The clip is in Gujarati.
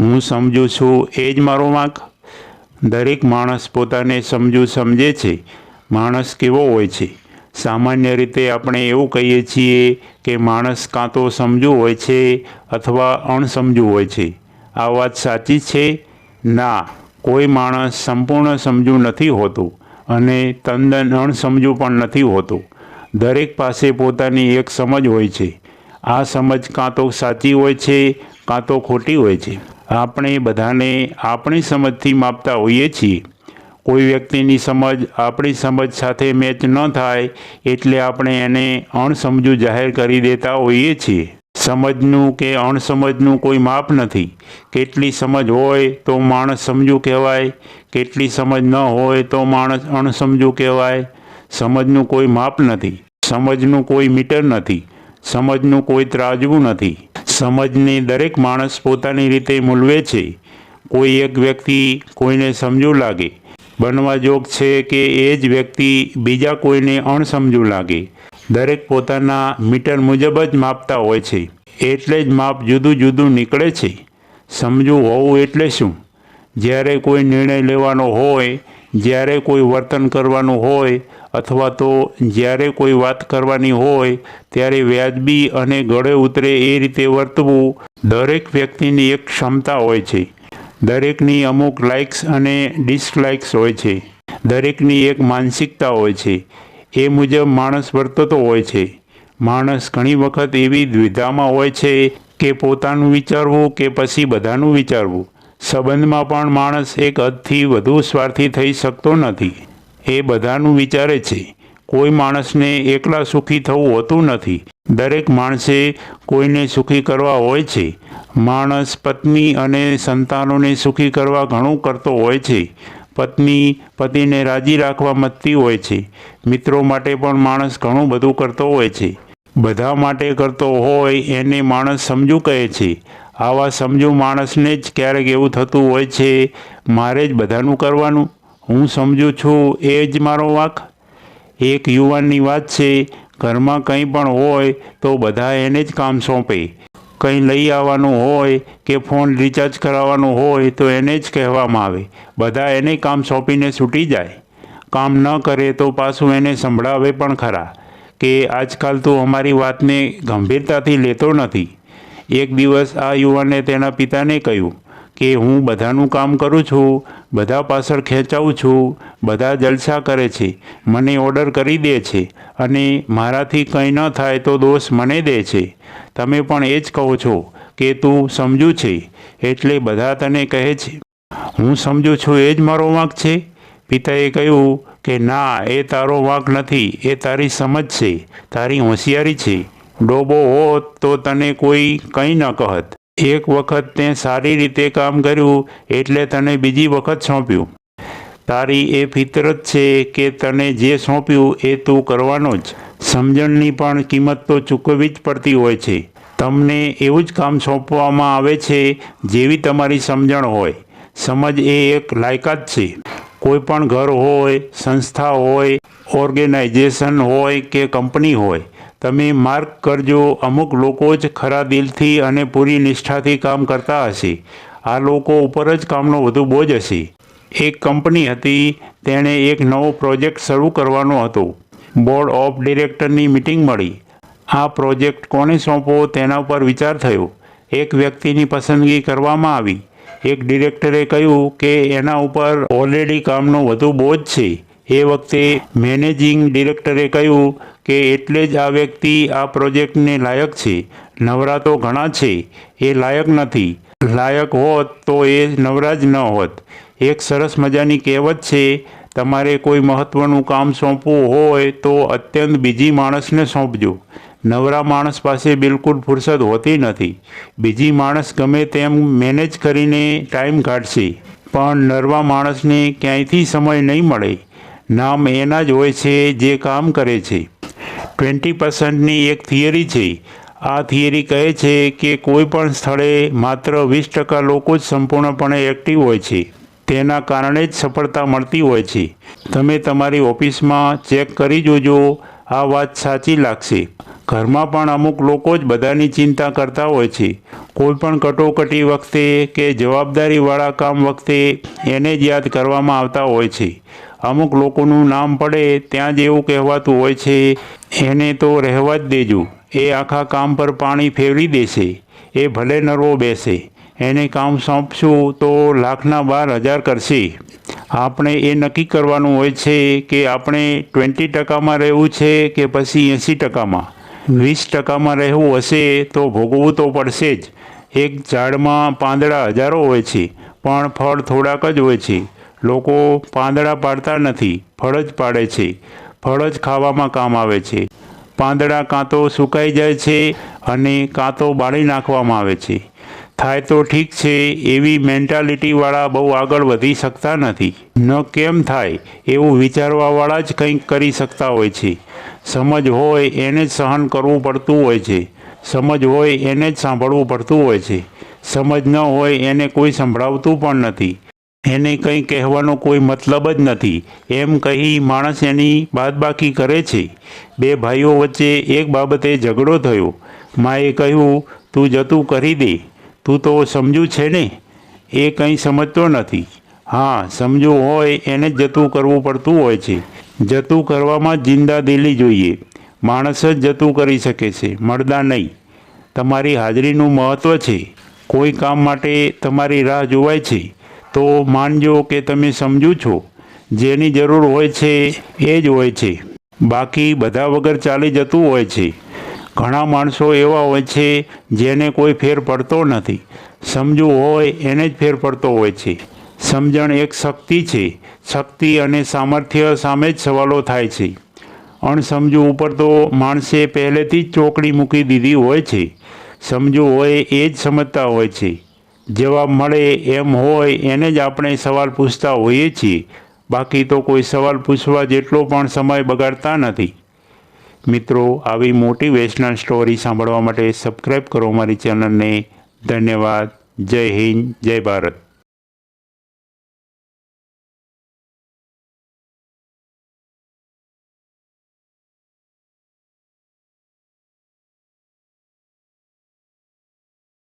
હું સમજુ છું, એ જ મારો વાંક? દરેક માણસ પોતાને સમજુ સમજે છે. માણસ કેવો હોય છે? સામાન્ય રીતે આપણે એવું કહીએ છીએ કે માણસ કાં તો સમજુ હોય છે અથવા અણસમજુ હોય છે. આ વાત સાચી છે? ના, કોઈ માણસ સંપૂર્ણ સમજુ નથી હોતું અને તદ્દન અણસમજુ પણ નથી હોતું. દરેક પાસે પોતાની એક સમજ હોય છે. આ સમજ કાં તો સાચી હોય છે, કાં તો ખોટી હોય છે. આપણે બધાને આપણી સમજથી માપતા હોઈએ છીએ. કોઈ વ્યક્તિની સમજ આપણી સમજ સાથે મેચ ન થાય એટલે આપણે એને અણસમજુ જાહેર કરી દેતા હોઈએ છીએ. સમજનું કે અણસમજનું કોઈ માપ નથી. કેટલી સમજ હોય તો માણસ સમજુ કહેવાય. કેટલી સમજ ન હોય તો માણસ અણસમજુ કહેવાય. સમજનું કોઈ માપ નથી. સમજનું કોઈ મીટર નથી. સમજનું કોઈ ત્રાજવું નથી. સમજને દરેક માણસ પોતાની રીતે મૂલવે છે. કોઈ એક વ્યક્તિ કોઈને સમજુ લાગે. બનવા જોગ છે કે એ જ વ્યક્તિ બીજા કોઈને અણસમજુ લાગે. દરેક પોતાના મીટર મુજબ જ માપતા હોય છે. એટલે જ માપ જુદું જુદું નીકળે છે. સમજવું હોવું એટલે શું? જ્યારે કોઈ નિર્ણય લેવાનો હોય, જ્યારે કોઈ વર્તન કરવાનું હોય અથવા તો જ્યારે કોઈ વાત કરવાની હોય, ત્યારે વ્યાજબી અને ગળે ઉતરે એ રીતે વર્તવું દરેક વ્યક્તિની એક ક્ષમતા હોય છે. દરેકની અમુક લાઇક્સ અને ડિસલાઇક્સ હોય છે. દરેકની એક માનસિકતા હોય છે. એ મુજબ માણસ વર્તતો હોય છે. માણસ ઘણી વખત એવી દ્વિધામાં હોય છે કે પોતાનું વિચારવું કે પછી બધાનું વિચારવું. સંબંધમાં પણ માણસ એક હદથી વધુ સ્વાર્થી થઈ શકતો નથી. એ બધાનું વિચારે છે. કોઈ માણસને એકલા સુખી થવું હોતું નથી. દરેક માણસે કોઈને સુખી કરવા હોય છે. માણસ પત્ની અને સંતાનોને સુખી કરવા ઘણું કરતો હોય છે. પત્ની પતિને રાજી રાખવા મથતી હોય છે. મિત્રો માટે પણ માણસ ઘણું બધું કરતો હોય છે. બધા માટે કરતો હોય એને માણસ સમજુ કહે છે. આવા સમજુ માણસને જ ક્યારેક એવું થતું હોય છે, મારે જ બધાનું કરવાનું. હું સમજુ છું, એ જ મારો વાંક. એક યુવાનની વાત છે, ઘરમાં કંઈ પણ હોય તો બધા એને જ કામ સોંપે. કંઈ લઈ આવવાનું હોય કે ફોન રિચાર્જ કરાવવાનું હોય તો એને જ કહેવામાં આવે. બધા એને કામ સોંપીને છૂટી જાય. કામ ન કરે તો પાછું એને સંભળાવે પણ ખરા. કે આજકાલ તું અમારી વાતને ગંભીરતાથી લેતો નથી. એક દિવસ આ યુવાને તેના પિતાને કહ્યું કે હું બધાનું કામ કરું છું, બધા પાછળ ખેંચાવું છું, બધા જલસા કરે છે, મને ઓર્ડર કરી દે છે અને મારાથી કંઈ ન થાય તો દોષ મને દે છે. તમે પણ એ જ કહો છો કે તું સમજુ છે, એટલે બધા તને કહે છે. હું સમજુ છું એ જ મારો વાંક છે? પિતાએ કહ્યું કે, ના, એ તારો વાંક નથી, એ તારી સમજ છે, તારી હોશિયારી છે. ડોબો હોત તો તને કોઈ કંઈ ન કહત. એક વખત તે સારી રીતે કામ કર્યું એટલે તને બીજી વખત સોંપ્યું. તારી એ ફિતરત છે કે તને જે સોંપ્યું એ તું કરવાનો જ. સમજણની પણ કિંમત તો ચૂકવવી જ પડતી હોય છે. તમને એવું જ કામ સોંપવામાં આવે છે જેવી તમારી સમજણ હોય. સમજ એ એક લાયકાત છે. કોઈ પણ ઘર હોય, સંસ્થા હોય, ઓર્ગેનાઇઝેશન હોય કે કંપની હોય તમે માર્ક કરજો, અમુક લોકો જ ખરા દિલથી અને પૂરી નિષ્ઠાથી કામ કરતા હશે. આ લોકો ઉપર જ કામનો વધુ બોજ હશે. એક કંપની હતી, તેણે એક નવો પ્રોજેક્ટ શરૂ કરવાનો હતો. બોર્ડ ઓફ ડિરેક્ટરની મિટિંગ મળી. આ પ્રોજેક્ટ કોને સોંપવો તેના પર વિચાર થયો. એક વ્યક્તિની પસંદગી કરવામાં આવી. એક ડિરેક્ટરે કહ્યું કે એના ઉપર ઓલરેડી કામનો વધુ બોજ છે. એ વખતે મેનેજિંગ ડિરેક્ટરે કહ્યું કે એટલે જ આ વ્યક્તિ આ પ્રોજેક્ટને લાયક છે. નવરા તો ઘણા છે, એ લાયક નથી. લાયક હોત તો એ નવરા જ ન હોત. એક સરસ મજાની કહેવત છે, તમારે કોઈ મહત્ત્વનું કામ સોંપવું હોય તો અત્યંત બીજી માણસને સોંપજો. નવરા માણસ પાસે બિલકુલ ફુરસદ હોતી નથી. બીજી માણસ ગમે તેમ મેનેજ કરીને ટાઈમ કાઢશે. પણ નરવા માણસને ક્યાંયથી સમય નહીં મળે? નામ એના જ હોય છે, જે કામ કરે છે. ટ્વેન્ટી પર્સન્ટની એક થિયરી છે. આ થિયરી કહે છે કે કોઈ પણ સ્થળે માત્ર વીસ ટકા લોકો જ સંપૂર્ણપણે એક્ટિવ હોય છે. તેના કારણે જ સફળતા મળતી હોય છે. તમે તમારી ઓફિસમાં ચેક કરી જોજો. આ વાત સાચી લાગશે. ઘરમાં પણ અમુક લોકો જ બધાની ચિંતા કરતા હોય છે. કોઈ પણ કટોકટી વખતે કે જવાબદારીવાળા કામ વખતે એને જ યાદ કરવામાં આવતા હોય છે. અમુક લોકોનું નામ પડે ત્યાં જ એવું કહેવાતું હોય છે એને તો રહેવા જ દેજો. એ આખા કામ પર પાણી ફેરવી દેશે. એ ભલે નરવો બેસે. એને કામ સોંપશું તો લાખના બાર હજાર કરશે. આપણે એ નક્કી કરવાનું હોય છે કે આપણે ટ્વેન્ટી ટકામાં રહેવું છે કે પછી એંસી ટકામાં. વીસ ટકામાં રહેવું હશે તો ભોગવવું તો પડશે જ. એક ઝાડમાં પાંદડા હજારો હોય છે, પણ ફળ થોડાક જ હોય છે. લોકો પાંદડા પાડતા નથી, ફળ જ પાડે છે. ફળ જ ખાવામાં કામ આવે છે. પાંદડા કાં તો સુકાઈ જાય છે અને કાં તો બાળી નાખવામાં આવે છે. થાય તો ઠીક છે, એવી મેન્ટાલિટીવાળા બહુ આગળ વધી શકતા નથી. ન કેમ થાય એવું વિચારવાવાળા જ કંઈક કરી શકતા હોય છે. સમજ હોય એને જ સહન કરવું પડતું હોય છે. સમજ હોય એને જ સાંભળવું પડતું હોય છે. સમજ ન હોય એને કોઈ સંભળાવતું પણ નથી. એને કંઈ કહેવાનો કોઈ મતલબ જ નથી. એમ કહી માણસ એની બાદબાકી કરે છે. બે ભાઈઓ વચ્ચે એક બાબતે ઝઘડો થયો. માએ કહ્યું, તું જતું કરી દે. તું તો સમજુ છે ને? એ કંઈ સમજતો નથી. હા સમજવું હોય એને જ જતું કરવું પડતું હોય છે. જતું કરવામાં જિંદા દિલી જોઈએ. માણસ જ જતું કરી શકે છે. મળદા નહીં. તમારી હાજરીનું મહત્ત્વ છે. કોઈ કામ માટે તમારી રાહ જોવાય છે. તો માનજો કે તમે સમજુ છો. જેની જરૂર હોય છે એ જ હોય છે. બાકી બધા વગર ચાલી જતું હોય છે. ઘણા માણસો એવા હોય છે જેને કોઈ ફેર પડતો નથી. સમજવું હોય એને જ ફેર પડતો હોય છે. સમજણ એક શક્તિ છે. શક્તિ અને સામર્થ્ય સામે જ સવાલો થાય છે. અણસમજુ ઉપર તો માણસે પહેલેથી જ ચોકડી મૂકી દીધી હોય છે. સમજવું હોય એ જ સમજતા હોય છે. જવાબ મળે એમ હોય, એને જ આપણે સવાલ પૂછતા હોઈએ છીએ. બાકી તો કોઈ સવાલ પૂછવા જેટલો પણ સમય બગાડતા નથી. મિત્રો, આવી મોટિવેશનલ સ્ટોરી સાંભળવા માટે સબસ્ક્રાઈબ કરો મારી ચેનલને. ધન્યવાદ. જય હિન્દ, જય ભારત.